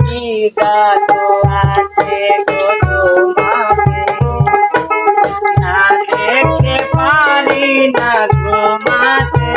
পিতা তো আছে গো তোমাকে। না দেখতে পারি না ঘুমাতে।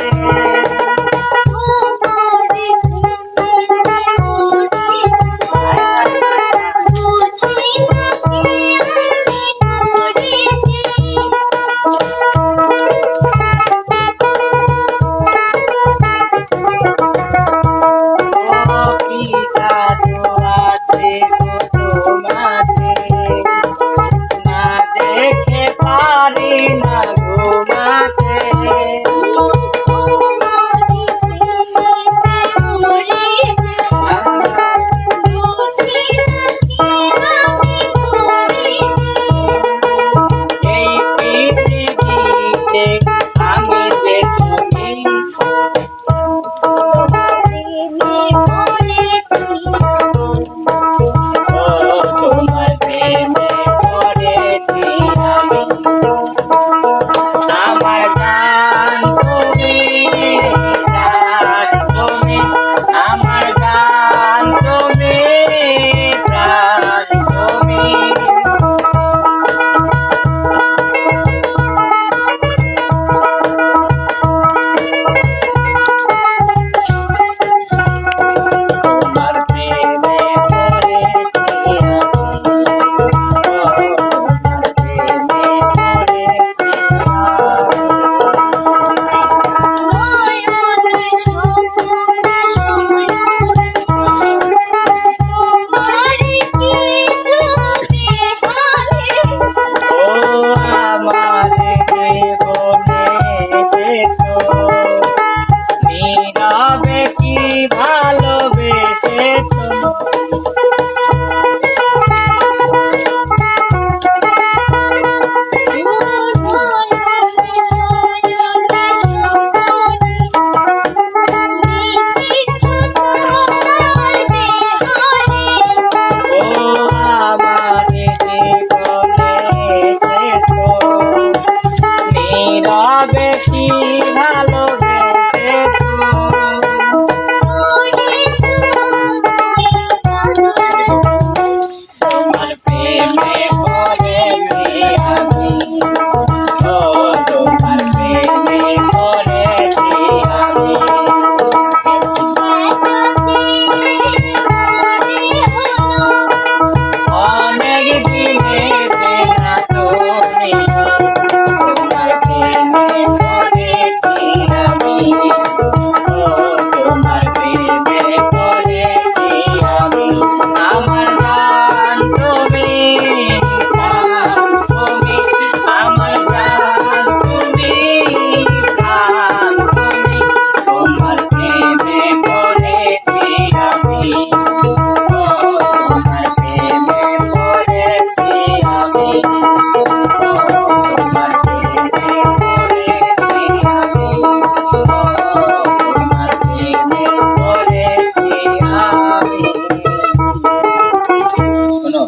শোনো।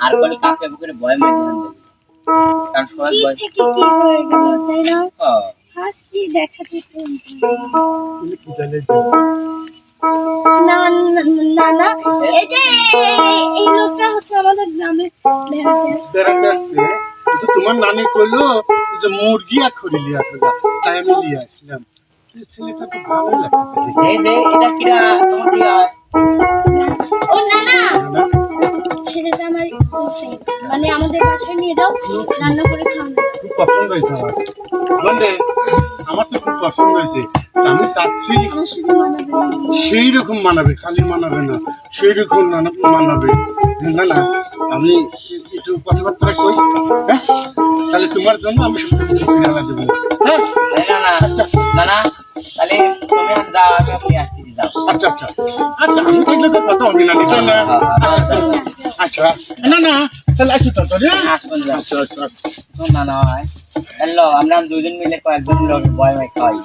আর কোন কাকে ভয় মেয়ে ধ্যান দেবে কারণ সবাই ভয় থেকে কি হয়ে গেল তাই না? ফার্স্ট কি দেখাতে তুমি। কি জানে না না না না এই যে এই- এই লোকটা হচ্ছে আমাদের গ্রামে বেড়াতে আসছে। বেড়াতে আসছে কিন্তু তোমার নানি কইলো যে মুরগি আর খড়ি লিয়া তাই আমি লিয়ে আসলাম। ছেলেটা তো ভালো লাগছে এই যে এটা কিরা? তোমার কি মানে আমাদের বাসায় নিয়ে যাও রান্না করে খুব পছন্দ হয়েছে আমার। বন্ধে আমার তো খুব পছন্দ হয়েছে। আমি চাচ্ছি। সেই রকম মানাবে খালি মানাবে না সেই রকম নানা- মানাবে। না না আমি একটু কথাবার্তা কই হ্যাঁ? তাহলে তোমার জন্য আমি সব কিছু দেবো। হ্যাঁ? এই না না না না তাহলে তুমি যাও আমি আপনি আসতেছি যাও। আচ্ছা আচ্ছা। আচ্ছা আমি থাকলে তো কথা হবে না না আচ্ছা। আচ্ছা না না তাহলে আচ্ছা হ্যালো আমরা দুজন মিলে কয়েকজন লোক বয় মাই খাওয়াই